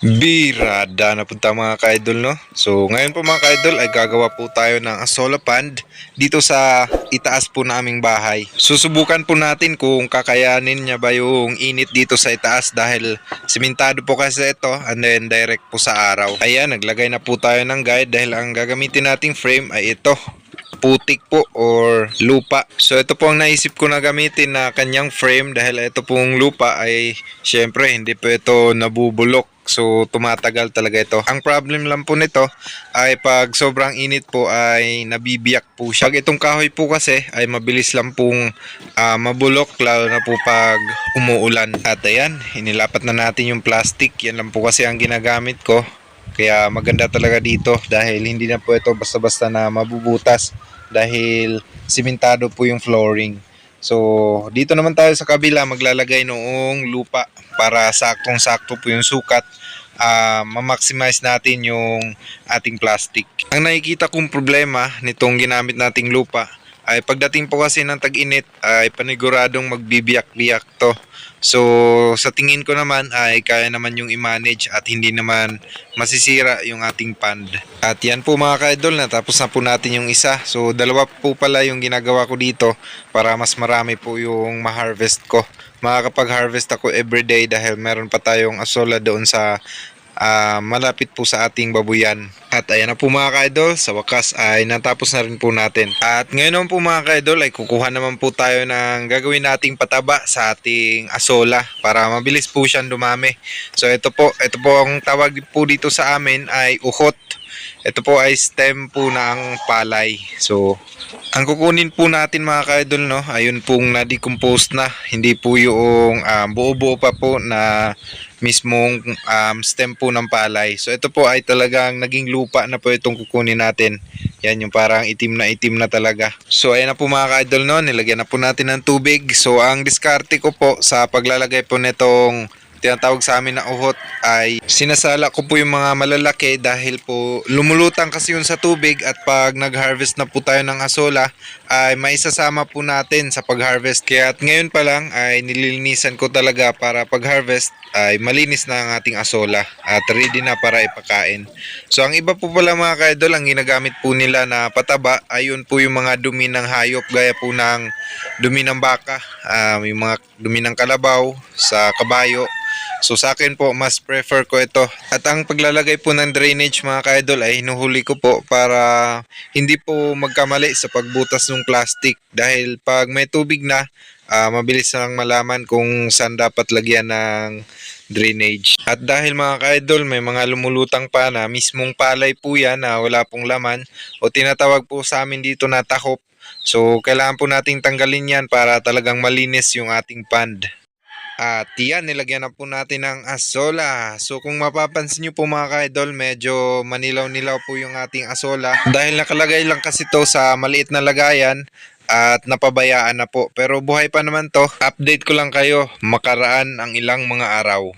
Birada na punta mga ka-idol no. So ngayon po mga ka-idol ay gagawa po tayo ng asola pond dito sa itaas po naming bahay. Susubukan po natin kung kakayanin niya ba yung init dito sa itaas dahil simentado po kasi ito and then direct po sa araw. Ayan, naglagay na po tayo ng guide dahil ang gagamitin nating frame ay ito putik po or lupa. So ito po ang naisip ko na gamitin na kanyang frame dahil ito pong lupa ay syempre hindi po ito nabubulok. So tumatagal talaga ito. Ang problem lang po nito ay pag sobrang init po ay nabibiyak po siya. Pag itong kahoy po kasi ay mabilis lang pong ah, mabulok lalo na po pag umuulan. At ayan, inilapat na natin yung plastic. Yan lang po kasi ang ginagamit ko. Kaya maganda talaga dito dahil hindi na po ito basta-basta na mabubutas dahil simentado po yung flooring. So, dito naman tayo sa kabila maglalagay noong lupa para saktong-sakto po yung sukat. ah ma-maximize natin yung ating plastic. Ang nakikita kong problema nitong ginamit nating lupa ay pagdating po kasi ng tag-init ay paniguradong magbibiyak-biyak to. So, sa tingin ko naman ay kaya naman yung i-manage at hindi naman masisira yung ating pond. At yan po mga ka-idol, natapos na po natin yung isa. So, dalawa po pala yung ginagawa ko dito para mas marami po yung ma-harvest ko. Makakapag-harvest ako everyday dahil meron pa tayong asola doon sa ah, malapit po sa ating babuyan. At ayan na po mga ka-idol, sa wakas ay natapos na rin po natin. At ngayon naman po mga ka-idol ay kukuha naman po tayo ng gagawin nating pataba sa ating asola para mabilis po siyang dumami. So ito po, ito po ang tawag po dito sa amin ay uhot. Ito po ay stem po ng palay. So, ang kukunin po natin mga ka-idol no, ayun pong na-decompose na. Hindi po yung um, buo-buo pa po na mismong um, stem po ng palay. So ito po ay talagang naging lupa na po itong kukunin natin. Yan yung parang itim na itim na talaga. So ayan na po mga ka-idol no, nilagyan na po natin ng tubig. So ang diskarte ko po sa paglalagay po nitong tinatawag sa amin na uhot ay sinasala ko po yung mga malalaki dahil po lumulutang kasi yun sa tubig at pag nag-harvest na po tayo ng asola ay maisasama po natin sa pag-harvest. Kaya at ngayon pa lang ay nililinisan ko talaga para pag-harvest ay malinis na ang ating asola at ready na para ipakain. So ang iba po pala mga ka-idol, ang ginagamit po nila na pataba ayun po yung mga dumi ng hayop gaya po ng dumi ng baka, um, yung mga dumi ng kalabaw sa kabayo So sa akin po, mas prefer ko ito. At ang paglalagay po ng drainage mga ka-idol ay hinuhuli ko po para hindi po magkamali sa pagbutas ng plastic. Dahil pag may tubig na, ah, mabilis lang malaman kung saan dapat lagyan ng drainage. At dahil mga ka-idol, may mga lumulutang pa na mismong palay po yan na wala pong laman o tinatawag po sa amin dito na takop. So kailangan po nating tanggalin yan para talagang malinis yung ating pond. At yan, nilagyan na po natin ng asola. So kung mapapansin nyo po mga ka-idol, medyo manilaw-nilaw po yung ating asola. Dahil nakalagay lang kasi to sa maliit na lagayan at napabayaan na po. Pero buhay pa naman to. Update ko lang kayo, makaraan ang ilang mga araw.